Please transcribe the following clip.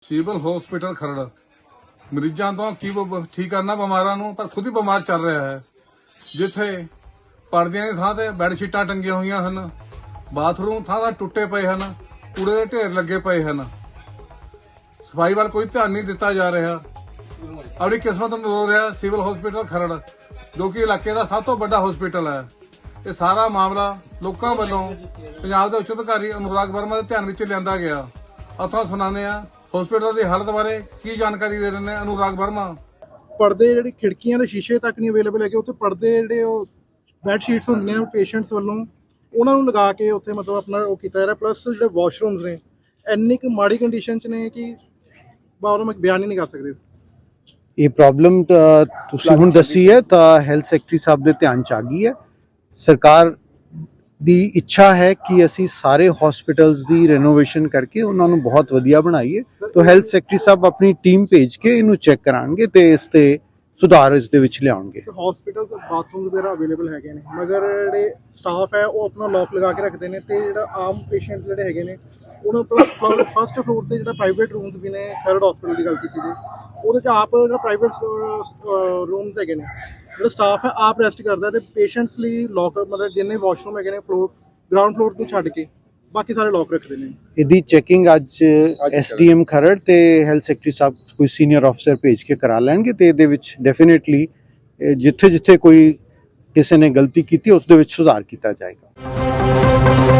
Civil hospital Kharar. ਮਰੀਜ਼ਾਂ ਤੋਂ ਕੀ ਬ- ਠੀਕ ਕਰਨਾ ਬਿਮਾਰਾਂ ਨੂੰ, ਪਰ ਖੁਦ ਹੀ ਬਿਮਾਰ ਚੱਲ ਰਿਹਾ ਹੈ। ਜਿੱਥੇ ਪਰਦਿਆਂ ਦੀ ਥਾਂ ਤੇ ਬੈੱਡ ਸ਼ੀਟਾਂ ਟੰਗੀਆਂ ਹੋਈਆਂ ਹਨ, ਬਾਥਰੂਮ ਥਾਂ ਥਾਂ ਟੁੱਟੇ ਪਏ ਹਨ, ਕੂੜੇ ਦੇ ਢੇਰ ਲੱਗੇ ਪਏ ਹਨ। ਸਫ਼ਾਈ ਵੱਲ ਕੋਈ ਧਿਆਨ ਨਹੀਂ ਦਿੱਤਾ ਜਾ ਰਿਹਾ। ਆਪਣੀ ਕਿਸਮਤ ਨੂੰ ਰੋ ਰਿਹਾ ਸਿਵਲ ਹਸਪੀਟਲ ਖਰੜ, ਜੋ ਕਿ ਇਲਾਕੇ ਦਾ ਸਭ ਤੋਂ ਵੱਡਾ ਹਸਪੀਟਲ ਹੈ। ਇਹ ਸਾਰਾ ਮਾਮਲਾ ਲੋਕਾਂ ਵੱਲੋਂ ਪੰਜਾਬ ਦੇ ਉੱਚ ਅਧਿਕਾਰੀ ਅਨੁਰਾਗ ਵਰਮਾ ਦੇ ਧਿਆਨ ਵਿੱਚ ਲਿਆਂਦਾ ਗਿਆ। ਆਪਾਂ ਸੁਣਾਉਂਦੇ ਆ ਹਸਪੀਟਲ ਦੀ ਹਾਲਤ ਬਾਰੇ ਕੀ ਜਾਣਕਾਰੀ ਦੇ ਰਹੇ ਨੇ ਅਨੁਰਾਗ ਵਰਮਾ? ਪਰਦੇ ਜਿਹੜੇ ਖਿੜਕੀਆਂ ਦੇ ਸ਼ੀਸ਼ੇ ਤੱਕ ਨਹੀਂ ਅਵੇਲੇਬਲ ਹੈਗੇ ਉੱਥੇ ਪਰਦੇ ਜਿਹੜੇ ਉਹ ਬੈੱਡ ਸ਼ੀਟਸ ਹੁੰਦੀਆਂ ਪੇਸ਼ੈਂਟਸ ਵੱਲੋਂ ਉਹਨਾਂ ਨੂੰ ਲਗਾ ਕੇ ਉੱਥੇ ਮਤਲਬ ਆਪਣਾ ਉਹ ਕੀਤਾ ਜਾ ਰਿਹਾ ਪਲੱਸ ਜਿਹੜੇ ਵਾਸ਼ਰੂਮਸ ਨੇ ਇੰਨੀ ਕੁ ਮਾੜੀ ਕੰਡੀਸ਼ਨ 'ਚ ਨੇ ਕਿ ਬਾਹਰੋਂ ਮੈਂ ਬਿਆਨ ਹੀ ਨਹੀਂ ਕਰ ਸਕਦੀ। ਇਹ ਪ੍ਰੋਬਲਮ ਤੁਸੀਂ ਹੁਣ ਦੱਸੀ ਹੈ ਤਾਂ ਹੈਲਥ ਸੈਕਟਰੀ ਸਾਹਿਬ ਦੇ ਧਿਆਨ ਚ ਆ ਗਈ ਹੈ। ਸਰਕਾਰ ਦੀ ਇੱਛਾ ਹੈ ਕਿ ਅਸੀਂ ਸਾਰੇ ਹਸਪੀਟਲਸ ਦੀ ਰੈਨੋਵੇਸ਼ਨ ਕਰਕੇ ਉਹਨਾਂ ਨੂੰ ਬਹੁਤ ਵਧੀਆ ਬਣਾਈਏ। ਤਾਂ ਹੈਲਥ ਸੈਕਟਰੀ ਸਾਹਿਬ ਆਪਣੀ ਟੀਮ ਭੇਜ ਕੇ ਇਹਨੂੰ ਚੈੱਕ ਕਰਾਂਗੇ ਤੇ ਇਸ ਤੇ ਸੁਧਾਰ ਇਸ ਦੇ ਵਿੱਚ ਲਿਆਉਣਗੇ। ਹਸਪੀਟਲ ਬਾਥਰੂਮ ਵਗੈਰਾ ਅਵੇਲੇਬਲ ਹੈਗੇ ਨੇ, ਮਗਰ ਜਿਹੜੇ ਸਟਾਫ ਹੈ ਉਹ ਆਪਣਾ ਲੋਕ ਲਗਾ ਕੇ ਰੱਖਦੇ ਨੇ ਤੇ ਜਿਹੜਾ ਆਮ ਪੇਸ਼ੈਂਟ ਜਿਹੜੇ ਹੈਗੇ ਨੇ, ਉਹਨਾਂ ਤੋਂ ਫਸਟ ਫਲੋਰ ਤੇ ਜਿਹੜਾ ਪ੍ਰਾਈਵੇਟ ਰੂਮਸ ਵੀ ਨੇ ਖਰੜ ਹਸਪੀਟਲ ਦੀ ਗੱਲ ਕੀਤੀ ਜੇ ਉਹਦੇ ਚ ਆਪ ਜਿਹੜਾ ਪ੍ਰਾਈਵੇਟ ਰੂਮਸ ਹੈਗੇ ਨੇ ਜਿਹੜਾ ਸਟਾਫ ਹੈ ਆਪ ਰੈਸਟ ਕਰਦਾ ਤੇ ਪੇਸ਼ੈਂਟਸ ਲਈ ਲੋਕ ਮਤਲਬ ਜਿੰਨੇ ਵਾਸ਼ਰੂਮ ਹੈਗੇ ਨੇ ਫਲੋਰ ਗਰਾਊਂਡ ਫਲੋਰ ਤੋਂ ਛੱਡ ਕੇ ਬਾਕੀ ਸਾਰੇ ਲੋਕ ਰੱਖਦੇ ਨੇ। ਇਹਦੀ ਚੈਕਿੰਗ ਅੱਜ ਐਸਡੀਐਮ ਖਰੜ ਤੇ ਹੈਲਥ ਸੈਕਟਰੀ ਸਾਹਿਬ ਕੋਈ ਸੀਨੀਅਰ ਅਫਸਰ ਭੇਜ ਕੇ ਕਰਾ ਲੈਣਗੇ ਤੇ ਇਹਦੇ ਵਿੱਚ ਡੈਫੀਨਿਟਲੀ ਜਿੱਥੇ ਜਿੱਥੇ ਕੋਈ ਕਿਸੇ ਨੇ ਗਲਤੀ ਕੀਤੀ ਉਸ ਦੇ ਵਿੱਚ ਸੁਧਾਰ ਕੀਤਾ ਜਾਏਗਾ।